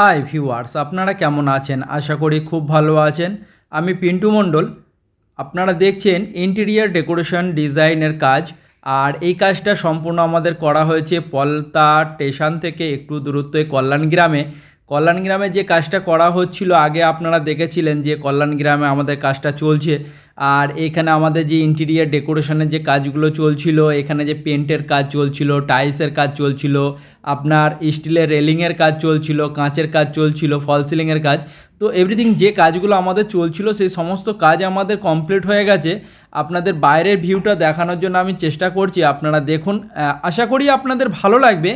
Hi viewers আপনারা কেমন আছেন? আশা করি খুব ভালো আছেন। আমি পিন্টু মণ্ডল। আপনারা দেখছেন ইন্টেরিয়ার ডেকোরেশন ডিজাইনের কাজ। আর এই কাজটা সম্পূর্ণ আমাদের করা হয়েছে পলতা স্টেশন থেকে একটু দূরত্বে কল্যাণ গ্রামে। কল্যাণ গ্রামে যে কাজটা করা হচ্ছিল, আগে আপনারা দেখেছিলেন যে কল্যাণ গ্রামে আমাদের কাজটা চলছে। আর এখানে আমাদের যে ইন্টেরিয়ার ডেকোরেশনের যে কাজগুলো চলছিল, এখানে যে পেন্টের কাজ চলছিল টাইলসের কাজ চলছিল, আপনার স্টিলের রেলিংয়ের কাজ চলছিল, কাঁচের কাজ চলছিল ফল সিলিংয়ের কাজ তো এভরিথিং যে কাজগুলো আমাদের চলছিল, সেই সমস্ত কাজ আমাদের কমপ্লিট হয়ে গেছে। আপনাদের বাইরের ভিউটা দেখানোর জন্য আমি চেষ্টা করছি, আপনারা দেখুন। আশা করি আপনাদের ভালো লাগবে।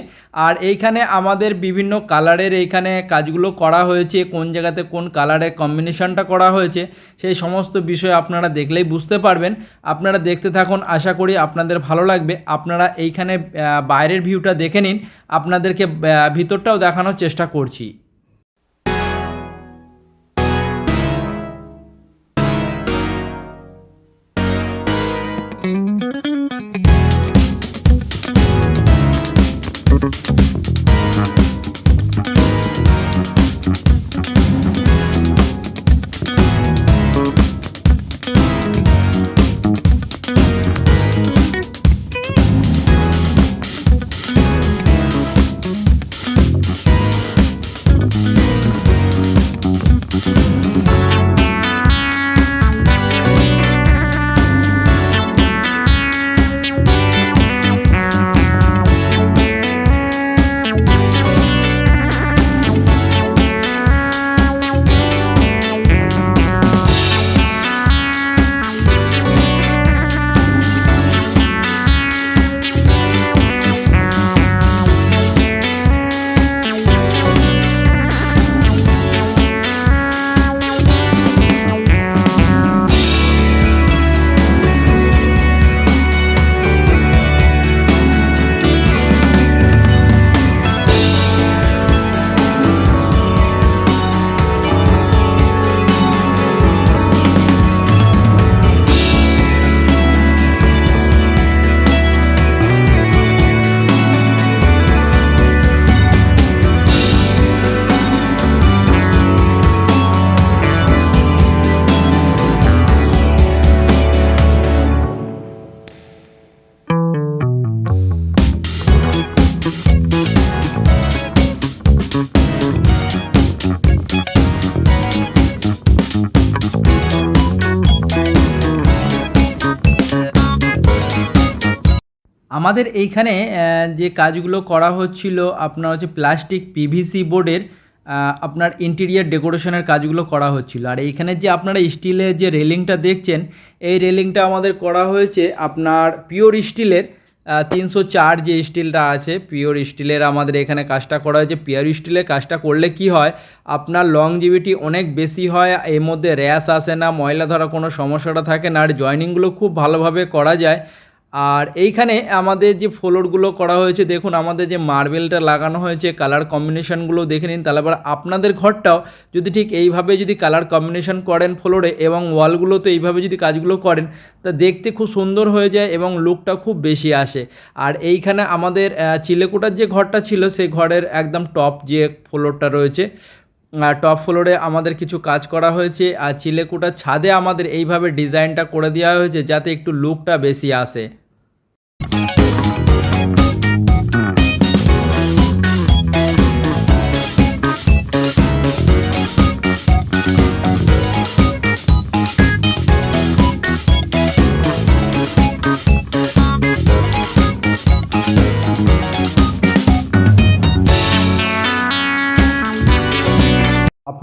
আর এইখানে আমাদের বিভিন্ন কালারের এইখানে কাজগুলো করা হয়েছে, কোন জায়গাতে কোন কালারের কম্বিনেশনটা করা হয়েছে, সেই সমস্ত বিষয় আপনারা দেখলেই বুঝতে পারবেন। আপনারা দেখতে থাকুন, আশা করি আপনাদের ভালো লাগবে। আপনারা এইখানে বাইরের ভিউটা দেখে নিন। আপনাদেরকে ভিতরটাও দেখানোর চেষ্টা করছি। আমাদের এইখানে যে কাজগুলো করা হচ্ছিল, আপনার হচ্ছে প্লাস্টিক পিভিসি বোর্ডের আপনার ইন্টেরিয়ার ডেকোরেশনের কাজগুলো করা হচ্ছিল। আর এইখানে যে আপনারা স্টিলের যে রেলিংটা দেখছেন, এই রেলিংটা আমাদের করা হয়েছে আপনার পিওর স্টিলের তিনশো চার যে স্টিলটা আছে পিওর স্টিলের আমাদের এখানে কাজটা করা হয়েছে। পিওর স্টিলের কাজটা করলে কি হয়, আপনার লংজিভিটি অনেক বেশি হয়, এর মধ্যে র্যাশ আসে না, ময়লা ধরা কোনো সমস্যাটা থাকে না, আর জয়নিংগুলো খুব ভালোভাবে করা যায়। আর এইখানে আমাদের যে ফ্লোরগুলো করা হয়েছে, দেখুন আমাদের যে মার্বেলটা লাগানো হয়েছে কালার কম্বিনেশনগুলো দেখে নিন। তাহলে আবার আপনাদের ঘরটাও যদি ঠিক এইভাবে যদি কালার কম্বিনেশন করেন ফ্লোরে এবং ওয়ালগুলোতে এইভাবে যদি কাজগুলো করেন, তা দেখতে খুব সুন্দর হয়ে যায় এবং লুকটা খুব বেশি আসে। আর এইখানে আমাদের চিলেকোটার যে ঘরটা ছিল, সেই ঘরের একদম টপ যে ফ্লোরটা রয়েছে আর টপ ফ্লোরে আমাদের কিছু কাজ করা হয়েছে। আর চিলেকুটার ছাদে আমাদের এইভাবে ডিজাইনটা করে দেওয়া হয়েছে যাতে একটু লুকটা বেশি আসে।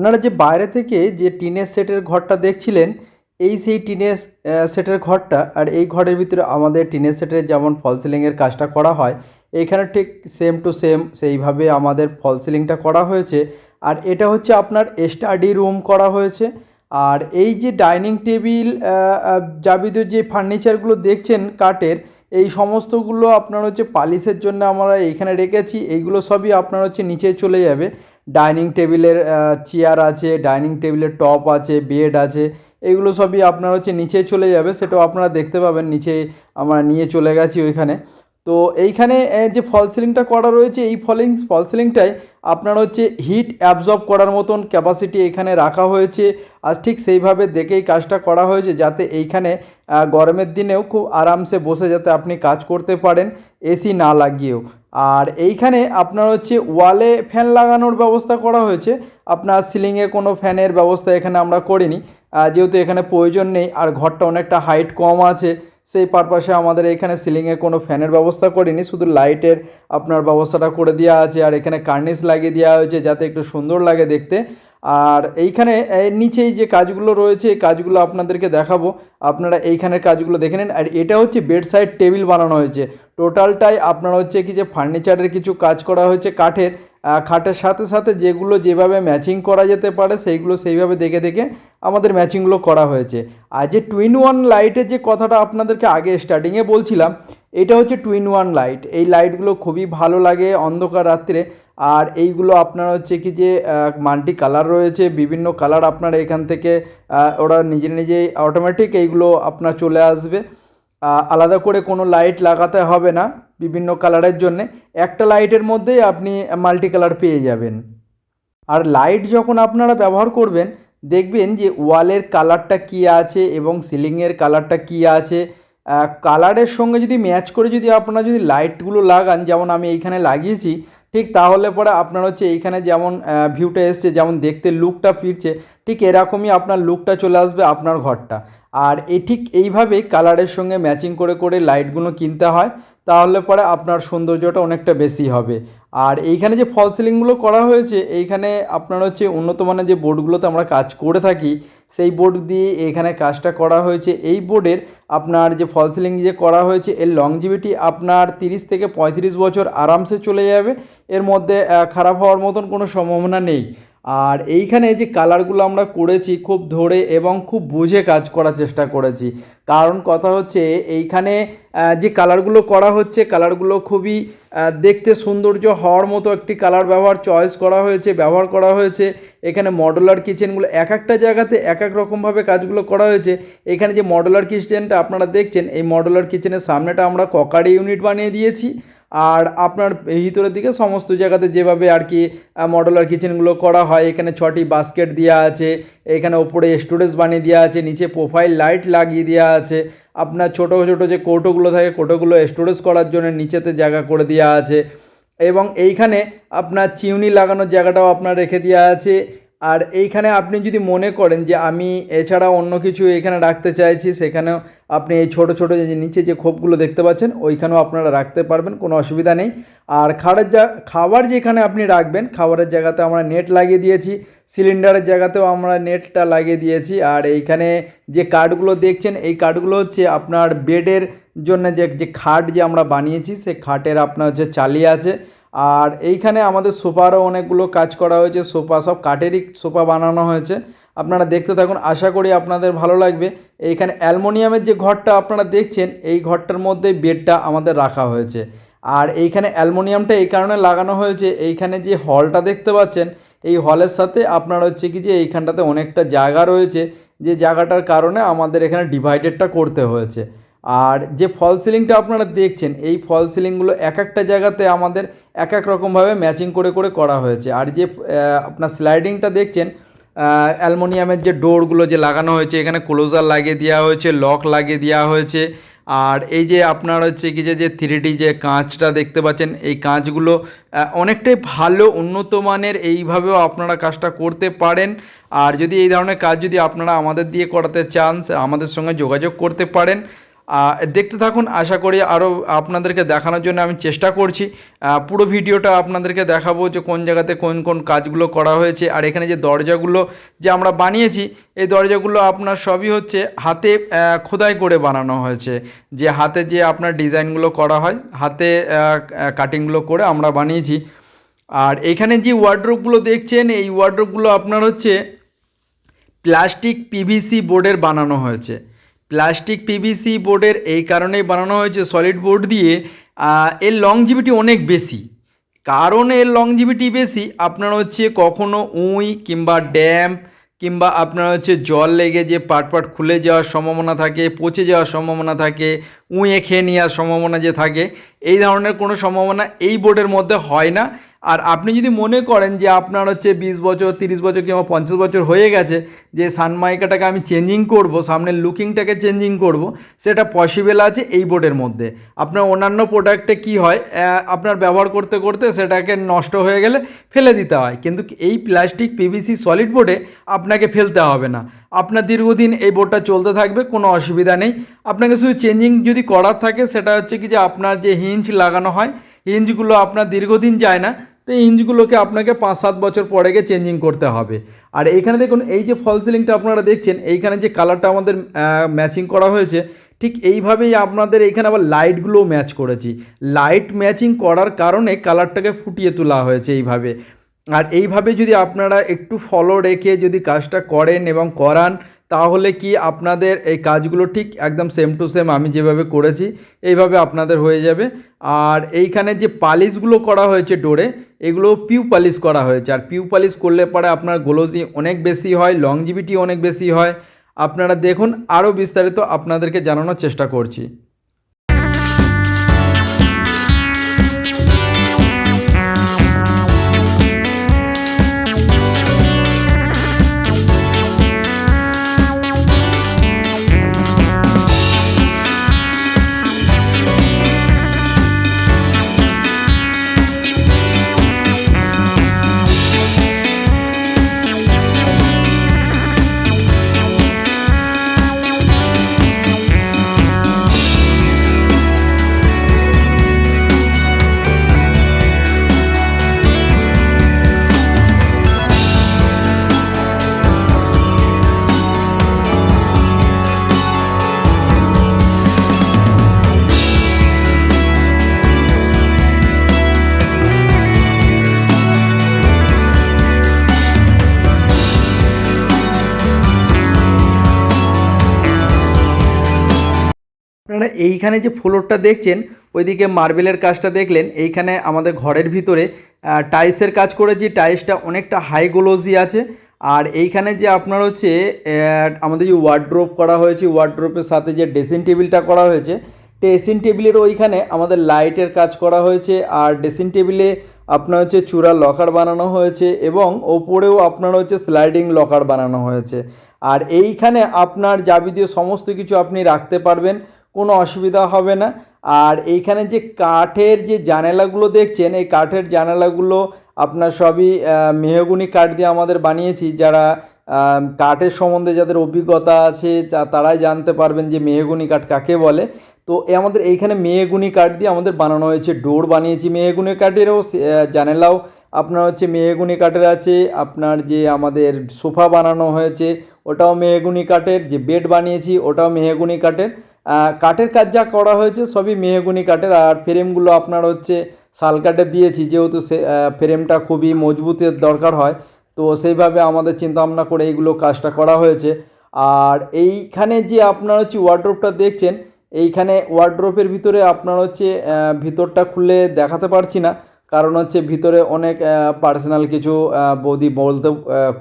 আপনারা যে বাইরে থেকে যে টিনের সেটের ঘরটা দেখছিলেন, এই সেই টিনের সেটের ঘরটা আর এই ঘরের ভিতরে আমাদের টিনের সেটের যেমন ফল সিলিংয়ের কাজটা করা হয় এইখানে ঠিক সেম টু সেম সেইভাবে আমাদের ফল সিলিংটা করা হয়েছে। আর এটা হচ্ছে আপনার স্টাডি রুম করা হয়েছে। আর এই যে ডাইনিং টেবিল যাবতীয় যে ফার্নিচারগুলো দেখছেন কাঠের, এই সমস্তগুলো আপনার হচ্ছে পালিশের জন্য আমরা এইখানে রেখেছি। এইগুলো সবই আপনার হচ্ছে নিচে চলে যাবে। ডাইনিং টেবিলের চেয়ার আছে, ডাইনিং টেবিলের টপ আছে, বেড আছে, এগুলো সবই আপনার হচ্ছে নিচে চলে যাবে, সেটাও আপনারা দেখতে পাবেন, নিচে আমরা নিয়ে চলে গেছি ওইখানে। তো এইখানে যে ফল সিলিংটা করা রয়েছে, এই ফলিং, ফল সিলিংটায় আপনার হচ্ছে হিট অ্যাবজর্ব করার মতন ক্যাপাসিটি এখানে রাখা হয়েছে। আর ঠিক সেইভাবে দেখেই কাজটা করা হয়েছে, যাতে এইখানে গরমের দিনেও খুব আরামসে বসে যাতে আপনি কাজ করতে পারেন, এসি না লাগিয়েও। আর এইখানে আপনার হচ্ছে ওয়ালে ফ্যান লাগানোর ব্যবস্থা করা হয়েছে। আপনার সিলিংয়ে কোনো ফ্যানের ব্যবস্থা এখানে আমরা করিনি। যেহেতু এখানে প্রয়োজন নেই, আর ঘরটা অনেকটা হাইট কম আছে সেই পারপাসে আমাদের এখানে সিলিংয়ে কোনো ফ্যানের ব্যবস্থা করিনি, শুধু লাইটের আপনার ব্যবস্থাটা করে দেওয়া আছে আর এখানে কার্নিস লাগিয়ে দেওয়া হয়েছে যাতে একটু সুন্দর লাগে দেখতে। আর এইখানে নিচেই যে কাজগুলো রয়েছে, এই কাজগুলো আপনাদেরকে দেখাবো। আপনারা এইখানের কাজগুলো দেখে নিন। আর এটা হচ্ছে বেড সাইড টেবিল বানানো হয়েছে। টোটালটাই আপনার হচ্ছে কি যে ফার্নিচারের কিছু কাজ করা হয়েছে, কাঠের। খাটের সাথে সাথে যেগুলো যেভাবে ম্যাচিং করা যেতে পারে, সেইগুলো সেইভাবে দেখে দেখে আমাদের ম্যাচিংগুলো করা হয়েছে। আর যে টুইন ওয়ান লাইটের যে কথাটা আপনাদেরকে আগে স্টার্টিংয়ে বলছিলাম, এটা হচ্ছে টুইন ওয়ান লাইট এই লাইটগুলো খুবই ভালো লাগে অন্ধকার রাত্রে। আর এইগুলো আপনার হচ্ছে কি যে মাল্টি কালার রয়েছে, বিভিন্ন কালার আপনার এখান থেকে ওরা নিজে নিজেই অটোমেটিক এইগুলো আপনার চলে আসবে। আলাদা করে কোনো লাইট লাগাতে হবে না বিভিন্ন কালারের জন্যে। একটা লাইটের মধ্যেই আপনি মাল্টি কালার পেয়ে যাবেন। আর লাইট যখন আপনারা ব্যবহার করবেন, দেখবেন যে ওয়ালের কালারটা কী আছে এবং সিলিংয়ের কালারটা কী আছে। কালারের সঙ্গে যদি ম্যাচ করে যদি আপনারা যদি লাইটগুলো লাগান, যেমন আমি এইখানে লাগিয়েছি, ঠিক তাহলে পরে আপনার হচ্ছে এইখানে যেমন ভিউটা এসছে, যেমন দেখতে লুকটা ফিরছে, ঠিক এরকমই আপনার লুকটা চলে আসবে আপনার ঘরটা। আর এ ঠিক এইভাবেই কালারের সঙ্গে ম্যাচিং করে করে লাইটগুলো কিনতে হয়, তাহলে পরে আপনার সৌন্দর্যটা অনেকটা বেশি হবে। আর এইখানে যে ফল সিলিংগুলো করা হয়েছে, এইখানে আপনার হচ্ছে উন্নত মানের যে বোর্ডগুলোতে আমরা কাজ করে থাকি, সেই বোর্ড দিয়ে এখানে কাজটা করা হয়েছে। এই বোর্ডের আপনার যে ফল সিলিং যে করা হয়েছে, এর লংজিভিটি আপনার তিরিশ থেকে পঁয়ত্রিশ বছর আরামসে চলে যাবে। এর মধ্যে খারাপ হওয়ার মতন কোনো সম্ভাবনা নেই। আর এইখানে যে কালারগুলো আমরা করেছি খুব ধরে এবং খুব বুঝে কাজ করার চেষ্টা করেছি। কারণ কথা হচ্ছে এইখানে যে কালারগুলো করা হচ্ছে কালারগুলো খুবই দেখতে সৌন্দর্য হওয়ার মতো একটি কালার ব্যবহার চয়েস করা হয়েছে, ব্যবহার করা হয়েছে। এখানে মডুলার কিচেনগুলো এক একটা জায়গাতে এক এক রকমভাবে কাজগুলো করা হয়েছে। এখানে যে মডুলার কিচেনটা আপনারা দেখছেন, এই মডুলার কিচেনের সামনেটা আমরা ককারি ইউনিট বানিয়ে দিয়েছি। আর আপনার ভিতরের দিকে সমস্ত জায়গাতে যেভাবে আর কি মডুলার কিচেনগুলো করা হয়, এখানে ছটি বাস্কেট দেওয়া আছে, এখানে ওপরে স্টোরেজ বানিয়ে দেওয়া আছে, নিচে প্রোফাইল লাইট লাগিয়ে দেওয়া আছে, আপনার ছোটো ছোটো যে কৌটোগুলো থাকে, কৌটোগুলো স্টোরেজ করার জন্য নিচেতে জায়গা করে দেওয়া আছে এবং এইখানে আপনার চিউনি লাগানোর জায়গাটাও আপনার রেখে দেওয়া আছে আর এইখানে আপনি যদি মনে করেন যে আমি এছাড়া অন্য কিছু এখানে রাখতে চাইছি, সেখানেও আপনি এই ছোটো ছোটো যে নিচে যে খোপগুলো দেখতে পাচ্ছেন, ওইখানেও আপনারা রাখতে পারবেন, কোনো অসুবিধা নেই। আর খাওয়ার যা খাবার যেখানে আপনি রাখবেন খাবারের জায়গাতে আমরা নেট লাগিয়ে দিয়েছি, সিলিন্ডারের জায়গাতেও আমরা নেটটা লাগিয়ে দিয়েছি। আর এইখানে যে কাঠগুলো দেখছেন, এই কাঠগুলো হচ্ছে আপনার বেডের জন্য যে যে খাট যে আমরা বানিয়েছি, সে খাটের আপনার হচ্ছে চালিয়ে আছে। আর এইখানে আমাদের সোফারও অনেকগুলো কাজ করা হয়েছে, সোফা সব কাঠেরই সোফা বানানো হয়েছে। আপনারা দেখতে থাকুন, আশা করি আপনাদের ভালো লাগবে। এইখানে অ্যালমোনিয়ামের যে ঘরটা আপনারা দেখছেন, এই ঘরটার মধ্যে বেডটা আমাদের রাখা হয়েছে। আর এইখানে অ্যালমোনিয়ামটা এই কারণে লাগানো হয়েছে, এইখানে যে হলটা দেখতে পাচ্ছেন, এই হলের সাথে আপনার হচ্ছে কি যে এইখানটাতে অনেকটা জায়গা রয়েছে। যে জায়গাটার কারণে আমাদের এখানে ডিভাইডেডটা করতে হয়েছে। আর যে ফল সিলিংটা আপনারা দেখছেন, এই ফল সিলিংগুলো এক একটা জায়গাতে আমাদের এক এক রকমভাবে ম্যাচিং করে করে করা হয়েছে। আর যে আপনার স্লাইডিংটা দেখছেন অ্যালমোনিয়ামের যে ডোরগুলো যে লাগানো হয়েছে, এখানে ক্লোজার লাগিয়ে দেওয়া হয়েছে, লক লাগিয়ে দেওয়া হয়েছে। আর এই যে আপনার হচ্ছে কি যে থ্রি যে কাঁচটা দেখতে পাচ্ছেন, এই কাঁচগুলো অনেকটাই ভালো, উন্নত মানের, এইভাবেও আপনারা কাজটা করতে পারেন। আর যদি এই ধরনের কাজ যদি আপনারা আমাদের দিয়ে করাতে চান, আমাদের সঙ্গে যোগাযোগ করতে পারেন। দেখতে থাকুন, আশা করি আরও আপনাদেরকে দেখানোর জন্য আমি চেষ্টা করছি। পুরো ভিডিওটা আপনাদেরকে দেখাবো যে কোন জায়গাতে কোন কোন কাজগুলো করা হয়েছে আর এখানে যে দরজাগুলো যে আমরা বানিয়েছি, এই দরজাগুলো আপনার সবই হচ্ছে হাতে খোদাই করে বানানো হয়েছে। যে হাতে যে আপনার ডিজাইনগুলো করা হয়, হাতে কাটিংগুলো করে আমরা বানিয়েছি। আর এখানে যে ওয়ার্ড্রোপগুলো দেখছেন, এই ওয়ার্ড্রোপগুলো আপনার হচ্ছে প্লাস্টিক পিভিসি বোর্ডের বানানো হয়েছে। প্লাস্টিক পিভিসি বোর্ডের এই কারণেই বানানো হয়েছে সলিড বোর্ড দিয়ে এর লংজিভিটি অনেক বেশি। কারণ এর লংজিভিটি বেশি, আপনার হচ্ছে কখনো উঁই কিংবা ড্যাম্প কিংবা আপনার হচ্ছে জল লেগে যে পাট পাট খুলে যাওয়ার সম্ভাবনা থাকে, পচে যাওয়ার সম্ভাবনা থাকে, উঁয়ে খেয়ে নেওয়ার সম্ভাবনা যে থাকে, এই ধরনের কোনো সম্ভাবনা এই বোর্ডের মধ্যে হয় না। আর আপনি যদি মনে করেন যে আপনার হচ্ছে বিশ বছর, তিরিশ বছর কিংবা পঞ্চাশ বছর হয়ে গেছে, যে সানমাইকাটাকে আমি চেঞ্জিং করব, সামনের লুকিংটাকে চেঞ্জিং করব, সেটা পসিবল আছে এই বোর্ডের মধ্যে। আপনার অন্যান্য প্রোডাক্টে কি হয় আপনার ব্যবহার করতে করতে সেটাকে নষ্ট হয়ে গেলে ফেলে দিতে হয়। কিন্তু এই প্লাস্টিক পিভিসি সলিড বোর্ডে আপনাকে ফেলতে হবে না। আপনার দীর্ঘদিন এই বোর্ডটা চলতে থাকবে, কোনো অসুবিধা নেই। আপনাকে শুধু চেঞ্জিং যদি করার থাকে, সেটা হচ্ছে কি যে আপনার যে হিঞ্চ লাগানো হয় হিঞ্চগুলো আপনার দীর্ঘদিন যায় না তো এই হিঞ্চগুলোকে আপনাকে পাঁচ সাত বছর পরে গিয়ে চেঞ্জিং করতে হবে। আর এইখানে দেখুন, এই যে ফল সিলিংটা আপনারা দেখছেন, এইখানে যে কালারটা আমাদের ম্যাচিং করা হয়েছে, ঠিক এইভাবেই আপনাদের এইখানে আবার লাইটগুলোও ম্যাচ করেছি। লাইট ম্যাচিং করার কারণে কালারটাকে ফুটিয়ে তোলা হয়েছে এইভাবে। আর এইভাবে যদি আপনারা একটু ফলো রেখে যদি কাজটা করেন এবং করান তাহলে কি আপনাদের এই কাজগুলো ঠিক একদম সেম টু সেম আমি যেভাবে করেছি, এইভাবে আপনাদের হয়ে যাবে। আর এইখানে যে পালিশগুলো করা হয়েছে ডোরে এগুলো পিউ পালিশ করা হয়েছে। আর পিউ পালিশ করলে পরে আপনার গ্লোজি অনেক বেশি হয় লংজিভিটি অনেক বেশি হয়। আপনারা দেখুন আরও বিস্তারিত আপনাদেরকে জানানোর চেষ্টা করছি। আপনারা এইখানে যে ফ্লোরটা দেখছেন, ওইদিকে মার্বেলের কাজটা দেখলেন। এইখানে আমাদের ঘরের ভিতরে টাইলসের কাজ করেছি। টাইলসটা অনেকটা হাই আছে। আর এইখানে যে আপনার হচ্ছে আমাদের যে ওয়ার্ড্রোপ করা হয়েছে ওয়ার্ড্রোপের সাথে যে ড্রেসিং টেবিলটা করা হয়েছে ড্রেসিং টেবিলের ওইখানে আমাদের লাইটের কাজ করা হয়েছে। আর ড্রেসিং টেবিলে আপনার হচ্ছে চূড়া লকার বানানো হয়েছে এবং ওপরেও আপনার হচ্ছে স্লাইডিং লকার বানানো হয়েছে। আর এইখানে আপনার যাবতীয় সমস্ত কিছু আপনি রাখতে পারবেন। কোনো অসুবিধা হবে না। আর এইখানে যে কাঠের যে জানালাগুলো দেখছেন, এই কাঠের জানালাগুলো আপনার সবই মেহগুনি কাঠ দিয়ে আমাদের বানিয়েছি। যারা কাঠের সম্বন্ধে যাদের অভিজ্ঞতা আছে তারাই জানতে পারবেন যে মেহগুনি কাঠ কাকে বলে। তো আমাদের এইখানে মেহগুনি কাঠ দিয়ে আমাদের বানানো হয়েছে। ডোর বানিয়েছি মেহগুনি কাঠেরও জানালাও আপনার হচ্ছে মেহগুনি কাঠের আছে। আপনার যে আমাদের সোফা বানানো হয়েছে, ওটাও মেহগুনি কাঠের। যে বেড বানিয়েছি, ওটাও মেহগুনি কাঠের। কাঠের কাজ যা করা হয়েছে সবই মেহগুনি কাঠের, আর ফ্রেমগুলো আপনার হচ্ছে শাল কাঠের দিয়েছি, যেহেতু সে ফ্রেমটা খুবই মজবুতের দরকার হয়, তো সেইভাবে আমাদের চিন্তা ভাবনা করে এইগুলো কাজটা করা হয়েছে। আর এইখানে যে আপনার হচ্ছে ওয়ার্ড্রোপটা দেখছেন, এইখানে ওয়ার্ড্রোপের ভিতরে আপনার হচ্ছে ভিতরটা খুলে দেখাতে পারছি না, কারণ হচ্ছে ভিতরে অনেক পার্সোনাল কিছু বৌদি বলতে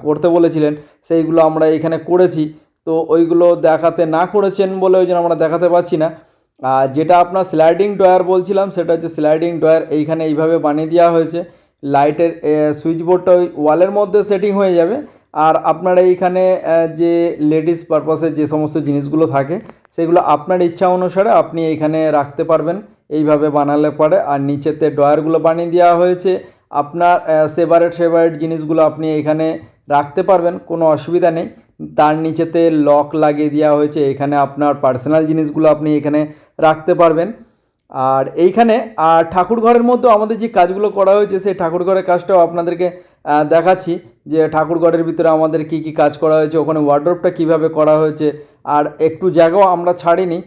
করতে বলেছিলেন, সেইগুলো আমরা এখানে করেছি। তো ওইগুলো দেখাতে না করেছেন বলে ওই জন্য আমরা দেখাতে পারছি না। আর যেটা আপনার স্লাইডিং ডয়ার বলছিলাম, সেটা হচ্ছে স্লাইডিং ডয়ার এইখানে এইভাবে বানিয়ে দেওয়া হয়েছে। লাইটের সুইচ বোর্ডটা ওই ওয়ালের মধ্যে সেটিং হয়ে যাবে। আর আপনারা এইখানে যে লেডিস পারপাসে যে সমস্ত জিনিসগুলো থাকে, সেগুলো আপনার ইচ্ছা অনুসারে আপনি এইখানে রাখতে পারবেন। এইভাবে বানালে পরে। আর নিচেতে ডয়ারগুলো বানিয়ে দেওয়া হয়েছে। আপনার সেপারেট সেপারেট জিনিসগুলো আপনি এখানে রাখতে পারবেন। কোনো অসুবিধা নেই। তার নিচেতে লক লাগিয়ে দেওয়া হয়েছে। এখানে আপনার পার্সোনাল জিনিসগুলো আপনি এখানে রাখতে পারবেন। আর এইখানে, আর ঠাকুর ঘরের মধ্যে আমাদের যে কাজগুলো করা হয়েছে, সেই ঠাকুর ঘরের কাজটাও আপনাদেরকে দেখাচ্ছি যে ঠাকুর ঘরের ভিতরে আমাদের কি কি কাজ করা হয়েছে, ওখানে ওয়ার্ড্রপটা কীভাবে করা হয়েছে, আর একটু জায়গাও আমরা ছাড়িনি।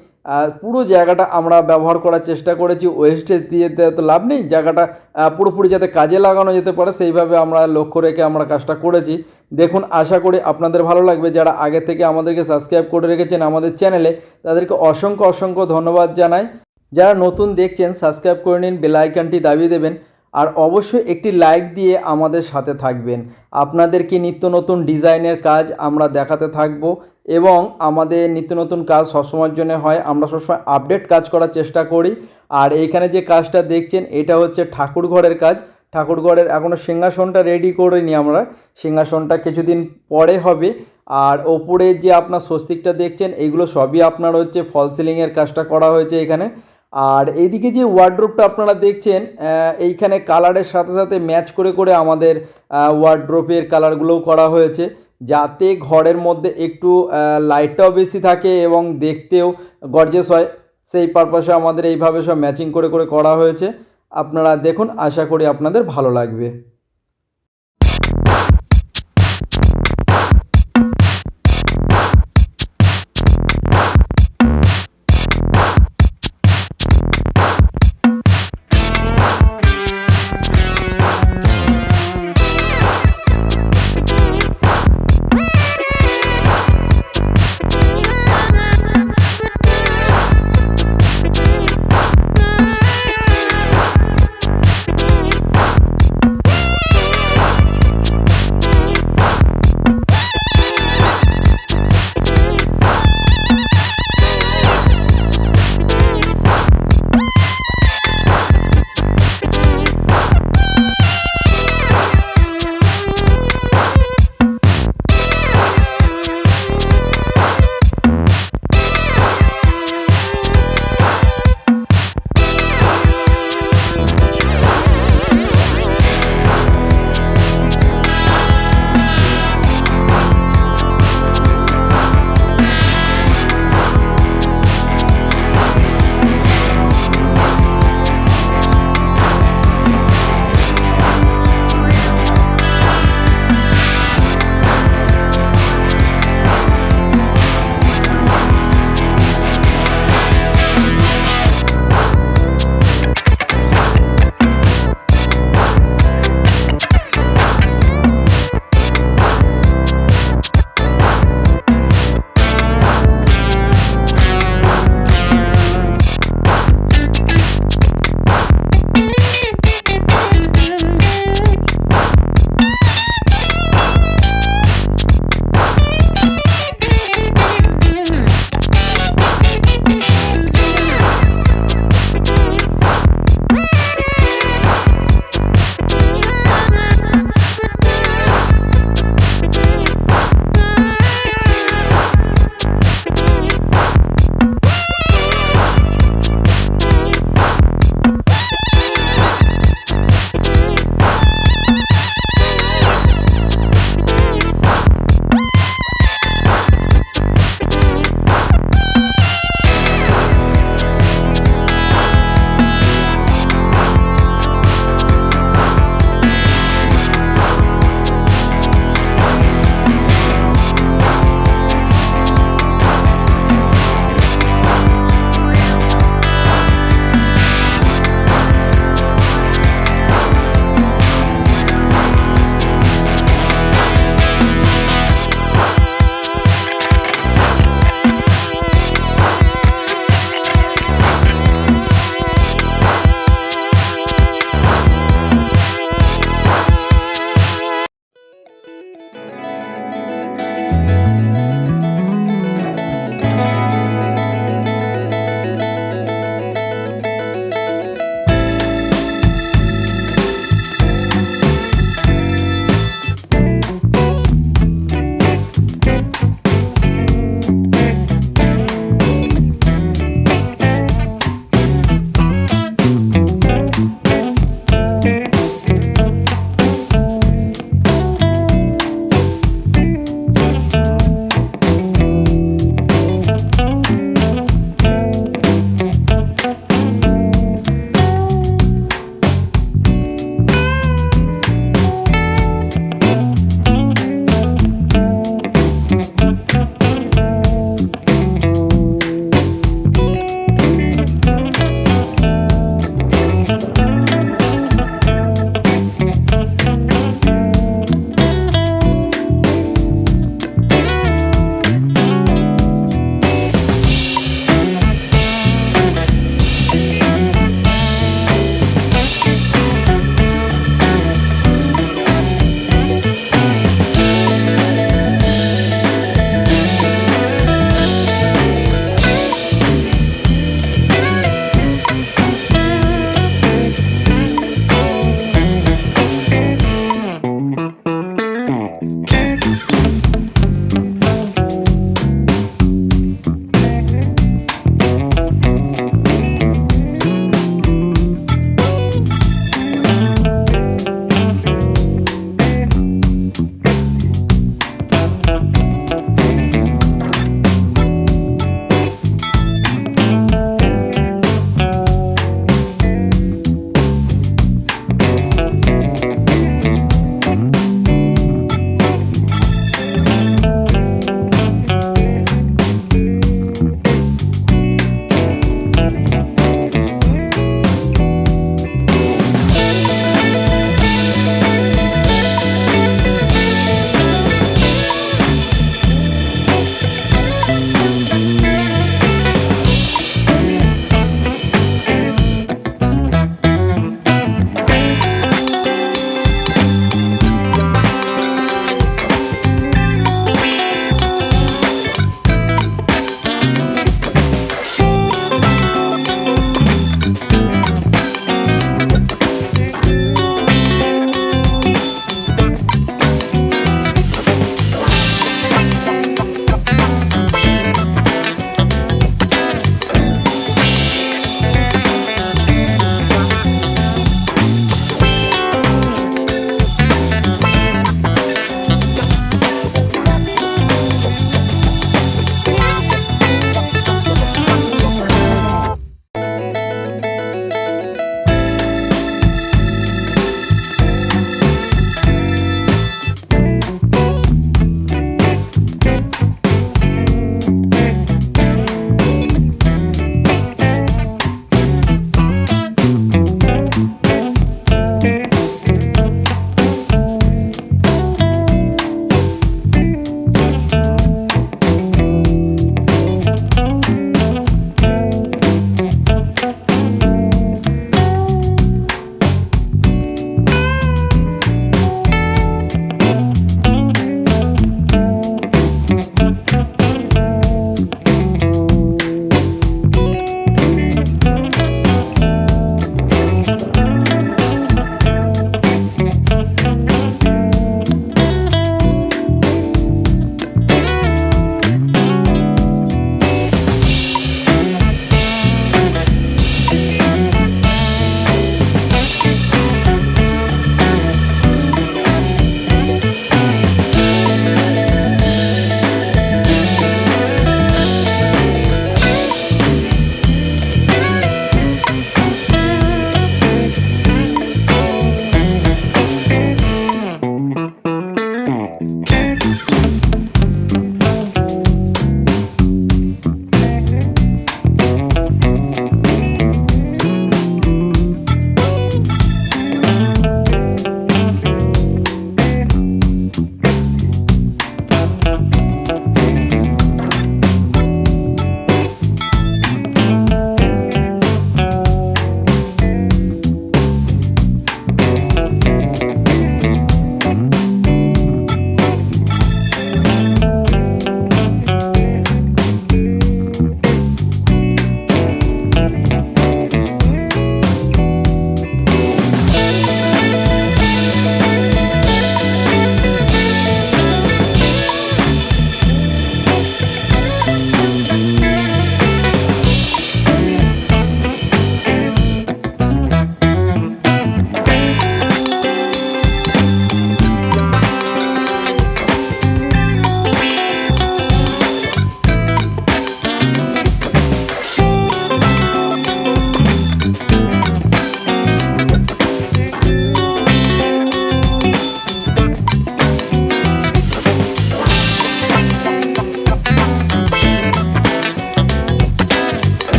পুরো জায়গাটা আমরা ব্যবহার করার চেষ্টা করেছি ওয়েস্টেজ দিয়ে দেওয়া তো লাভ নেই, জায়গাটা পুরোপুরি যাতে কাজে লাগানো যেতে পারে, সেইভাবে আমরা লক্ষ্য রেখে আমরা কাজটা করেছি। দেখুন, আশা করি আপনাদের ভালো লাগবে, যারা আগে থেকে আমাদেরকে সাবস্ক্রাইব করে রেখেছেন আমাদের চ্যানেলে তাদেরকে অসংখ্য অসংখ্য ধন্যবাদ জানাই। যারা নতুন দেখছেন সাবস্ক্রাইব করে নিন বেলাইকানটি দাবিয়ে দেবেন, আর অবশ্যই একটি লাইক দিয়ে আমাদের সাথে থাকবেন। আপনাদেরকে নিত্য নতুন ডিজাইনের কাজ আমরা দেখাতে থাকব এবং আমাদের নিত্য নতুন কাজ সবসময়ের জন্য হয়। আমরা সবসময় আপডেট কাজ করার চেষ্টা করি। আর এইখানে যে কাজটা দেখছেন, এটা হচ্ছে ঠাকুর ঘরের কাজ। ঠাকুর ঘরের এখনও সিংহাসনটা রেডি করিনি আমরা। সিংহাসনটা কিছুদিন পরে হবে। আর ওপরে যে আপনার স্বস্তিকটা দেখছেন, এগুলো সবই আপনার হচ্ছে ফল সিলিংয়ের কাজটা করা হয়েছে এখানে। আর এইদিকে যে ওয়ার্ড্রোপটা আপনারা দেখছেন এইখানে কালারের সাথে সাথে ম্যাচ করে করে আমাদের ওয়ার্ড্রোপের কালারগুলোও করা হয়েছে। যাতে ঘরের মধ্যে একটু লাইটটাও বেশি থাকে এবং দেখতেও গর্জেস হয়। সেই পারপাসে আমাদের এইভাবে সব ম্যাচিং করে করে করা হয়েছে। আপনারা দেখুন, আশা করি আপনাদের ভালো লাগবে।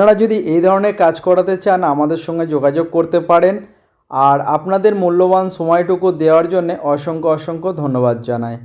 আপনারা যদি এই ধরনের কাজ করাতে চান, আমাদের সঙ্গে যোগাযোগ করতে পারেন। আর আপনাদের মূল্যবান সময়টুকু দেওয়ার জন্য অসংখ্য অসংখ্য ধন্যবাদ জানাই।